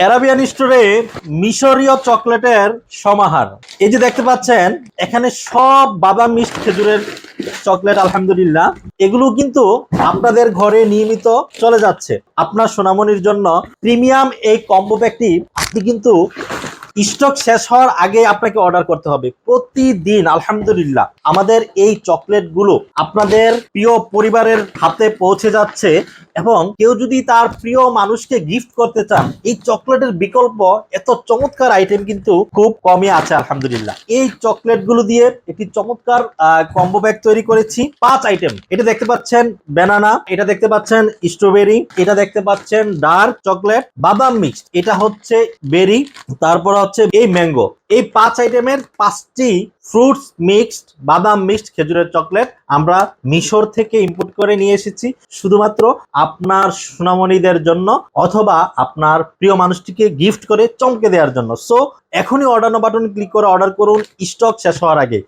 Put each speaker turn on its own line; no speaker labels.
Arabian স্টোরে মিশরীয় চকলেটের সমাহার। এই যে দেখতে পাচ্ছেন, এখানে সব বাদাম মিষ্ট খেজুরের চকলেট, আলহামদুলিল্লাহ। এগুলো কিন্তু আপনাদের ঘরে নিয়মিত চলে যাচ্ছে। আপনার সোনামনির জন্য প্রিমিয়াম এই কম্বো প্যাকটি আপনি কিন্তু স্টক শেষ হওয়ার আগে আপনাকে অর্ডার করতে হবে। প্রতিদিন, আলহামদুলিল্লাহ। আমাদের এই চকলেটগুলো আপনাদের প্রিয় পরিবারের হাতে পৌঁছে যাচ্ছে। এবং কেউ যদি তার প্রিয় মানুষকে গিফট করতে চান, এই চকলেটের বিকল্প এত চমৎকার আইটেম কিন্তু খুব কমই আছে, আলহামদুলিল্লাহ। এই চকলেটগুলো দিয়ে একটি চমৎকার কম্বো ব্যাগ তৈরি করেছি, পাঁচ আইটেম এটা দেখতে পাচ্ছেন ব্যানানা এটা দেখতে পাচ্ছেন স্ট্রবেরি এটা দেখতে পাচ্ছেন ডার্ক চকলেট বাদাম মিক্সড এটা হচ্ছে বেরি তারপর হচ্ছে এই ম্যাঙ্গো এই পাঁচ আইটেমের পাঁচটি ফ্রুটস, মিক্সড, বাদাম মিক্সড খেজুরের চকলেট আমরা মিশর থেকে ইম্পোর্ট করে নিয়ে এসেছি। শুধুমাত্র আপনার সুনামণিদের জন্য অথবা আপনার প্রিয় মানুষটিকে গিফট করে চমকে দেওয়ার জন্য। সো এখনই অর্ডার বাটন ক্লিক করে অর্ডার করুন। স্টক শেষ হওয়ার আগে।